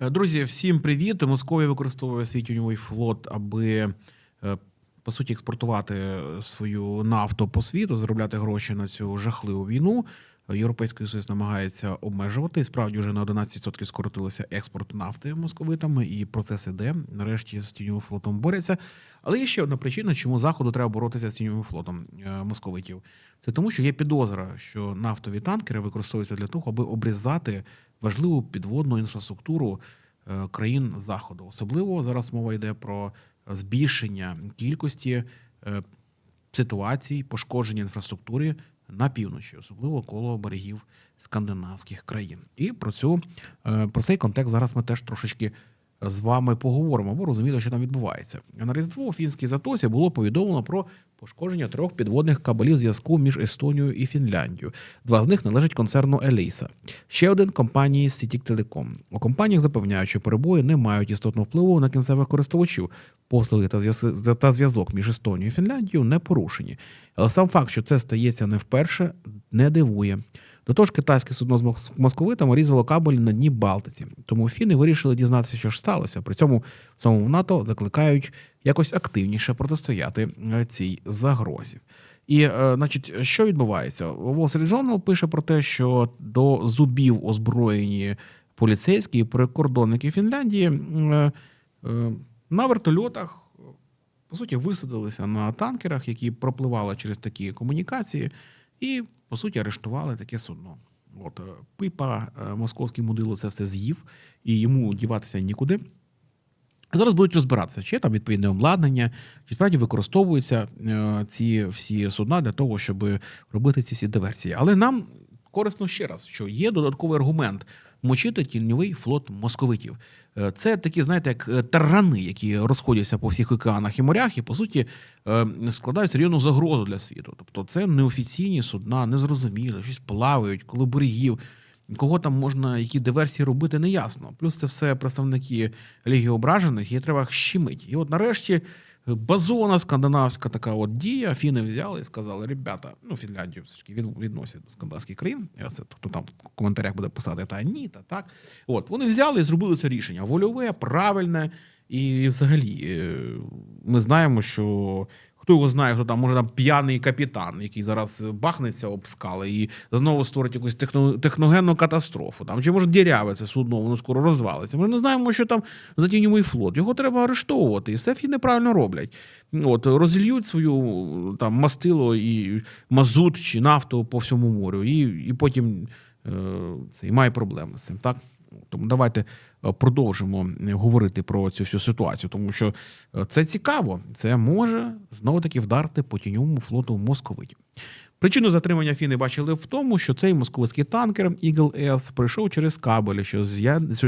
Е, Друзі, всім привіт. Московія використовує свій тіньовий флот, аби е, по суті експортувати свою нафту по світу, заробляти гроші на цю жахливу війну. Європейський Союз намагається обмежувати. Справді вже на 11% скоротилося експорт нафти московитами, і процес іде. Нарешті з тіньовим флотом борються. Але є ще одна причина, чому заходу треба боротися з тіньовим флотом е, московитів. Це тому, що є підозра, що нафтові танкери використовуються для того, аби обрізати важливу підводну інфраструктуру е, країн заходу. Особливо зараз мова йде про збільшення кількості е, ситуацій, пошкодження інфраструктури на півночі, особливо коло берегів скандинавських країн. І про цю е, про цей контекст зараз ми теж трошечки з вами поговоримо, бо розумієте, що там відбувається. На Різдво у фінській затосі було повідомлено про пошкодження трьох підводних кабелів зв'язку між Естонією і Фінляндією. Два з них належать концерну Елейса. Ще один компанії Сітік Телеком. У компаніях запевняють, що перебої не мають істотного впливу на кінцевих користувачів. Послуги та зв'язок між Естонією і Фінляндією не порушені. Але сам факт, що це стається не вперше, не дивує. До того ж, китайське судно з мос- московитами різало кабель на дні Балтиці. Тому фіни вирішили дізнатися, що ж сталося. При цьому в самому НАТО закликають якось активніше протистояти е, цій загрозі. І, е, значить, що відбувається? Wall Street Journal пише про те, що до зубів озброєні поліцейські і прикордонники Фінляндії е, на вертольотах по суті, висадилися на танкерах, які пропливали через такі комунікації, і, по суті, арештували таке судно. От е, пипа, е, московський мудило це все з'їв, і йому діватися нікуди. Зараз будуть розбиратися, чи там відповідне обладнання, чи справді використовуються е, ці всі судна для того, щоб робити ці всі диверсії. Але нам корисно ще раз, що є додатковий аргумент мочити тіньовий флот московитів. Е, Це такі, знаєте, як е, тарани, які розходяться по всіх океанах і морях, і по суті е, складають серйозну загрозу для світу. Тобто, це неофіційні судна, незрозумілі, щось плавають, коли берегів. Кого там можна, які диверсії робити, не ясно. Плюс це все представники Ліги ображених, і треба щемить. І от нарешті базована скандинавська така от дія. Фіни взяли і сказали: ребята, ну Фінляндію все ж таки відносять до скандинавських країн. Я це хто там в коментарях буде писати, та ні, та так. От вони взяли і зробили це рішення. Вольове, правильне. І взагалі е, ми знаємо, що хто його знає, хто там може там п'яний капітан, який зараз бахнеться об скали і знову створить якусь техно, техногенну катастрофу. Там чи може діряве це судно, воно скоро розвалиться. Ми не знаємо, що там за тіньовий флот. Його треба арештовувати, і все фіни правильно роблять. От розільють свою там мастило і мазут чи нафту по всьому морю, і, і потім е, це і має проблеми з цим. Так тому давайте е, продовжимо е, говорити про цю всю ситуацію, тому що е, це цікаво. Це може знову таки вдарити по тіньовому флоту московитів. Причину затримання Фіни бачили в тому, що цей московський танкер Eagle S пройшов через кабелі, що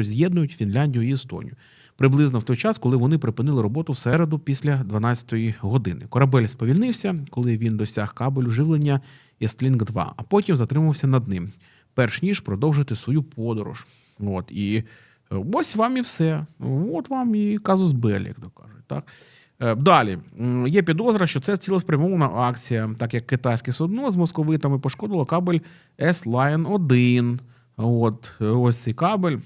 з'єднують Фінляндію і Естонію. Приблизно в той час, коли вони припинили роботу в середу після 12-ї години. Корабель сповільнився, коли він досяг кабелю живлення Естлінг 2, а потім затримався над ним, перш ніж продовжити свою подорож. От і е, ось вам і все. От вам і казус белі, як то кажуть. Так Е, далі є підозра, що це цілеспрямована акція, так як китайське судно з московитами пошкодило кабель S-Line 1. От ось цей кабель.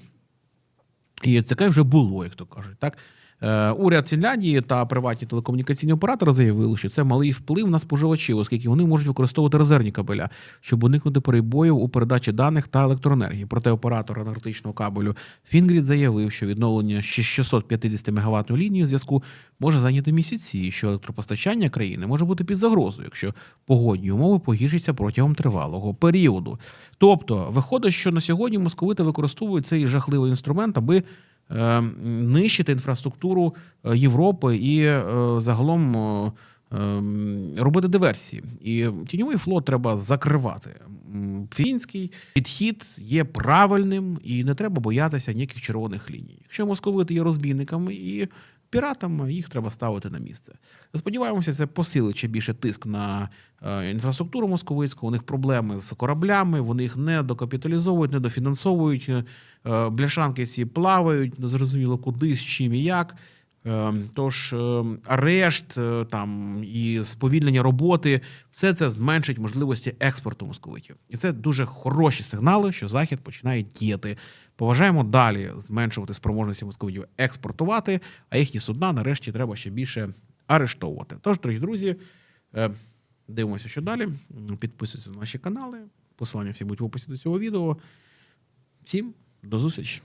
І це вже було, як то кажуть. Так? Е, Уряд Фінляндії та приватні телекомунікаційні оператори заявили, що це малий вплив на споживачів, оскільки вони можуть використовувати резервні кабеля, щоб уникнути перебоїв у передачі даних та електроенергії. Проте оператор енергетичного кабелю Фінгрід заявив, що відновлення ще 650 МВт лінії зв'язку може зайняти місяці, і що електропостачання країни може бути під загрозою, якщо погодні умови погіршаться протягом тривалого періоду. Тобто, виходить, що на сьогодні московити використовують цей жахливий інструмент, аби нищити інфраструктуру е, Європи і е, загалом е, е, робити диверсії. І тіньовий флот треба закривати. Фінський підхід є правильним і не треба боятися ніяких червоних ліній. Якщо московити є розбійниками і піратами, їх треба ставити на місце. Сподіваємося, це посилить ще більше тиск на е, інфраструктуру московицьку. У них проблеми з кораблями, вони їх не докапіталізовують, не дофінансовують. е, е, Бляшанки ці плавають, незрозуміло куди, з чим і як. Е, Тож е, арешт е, там і сповільнення роботи, все це зменшить можливості експорту московитів. І це дуже хороші сигнали, що Захід починає діяти. Поважаємо далі зменшувати спроможності московитів експортувати, а їхні судна нарешті треба ще більше арештовувати. Тож, дорогі друзі, е, дивимося, що далі. Підписуйтесь на наші канали. Посилання всі будуть в описі до цього відео. Всім до зустрічі!